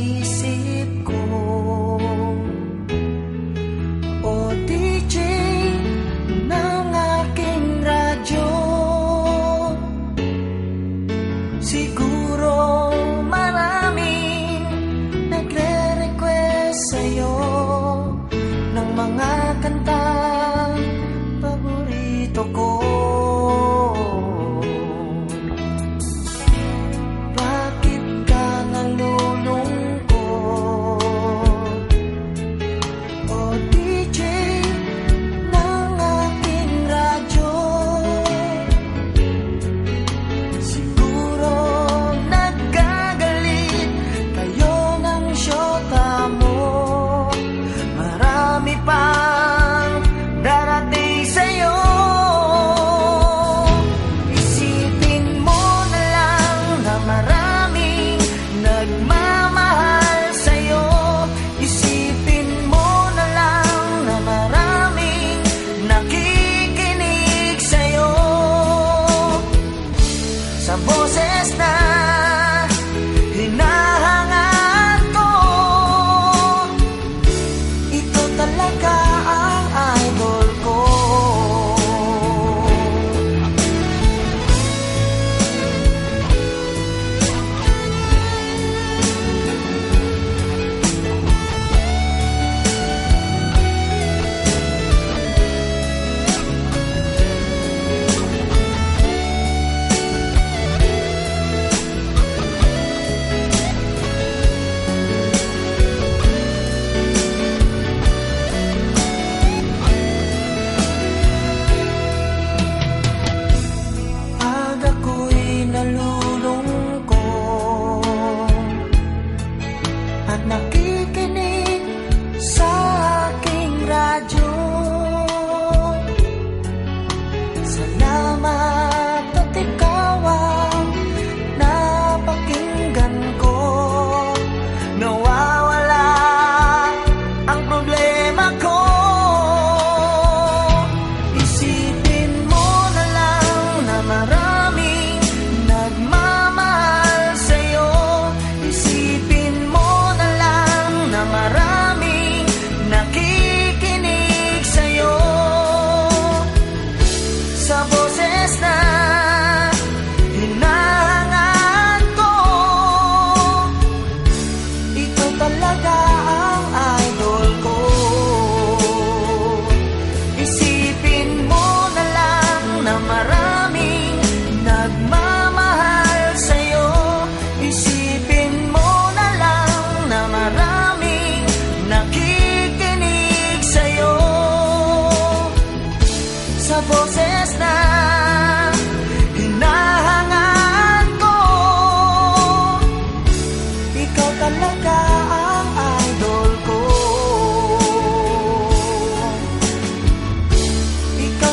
isip O DJ ng aking radyo. Siguro maraming nagre-request sa'yo mga kanta paborito ko. Mi pa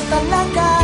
tanaka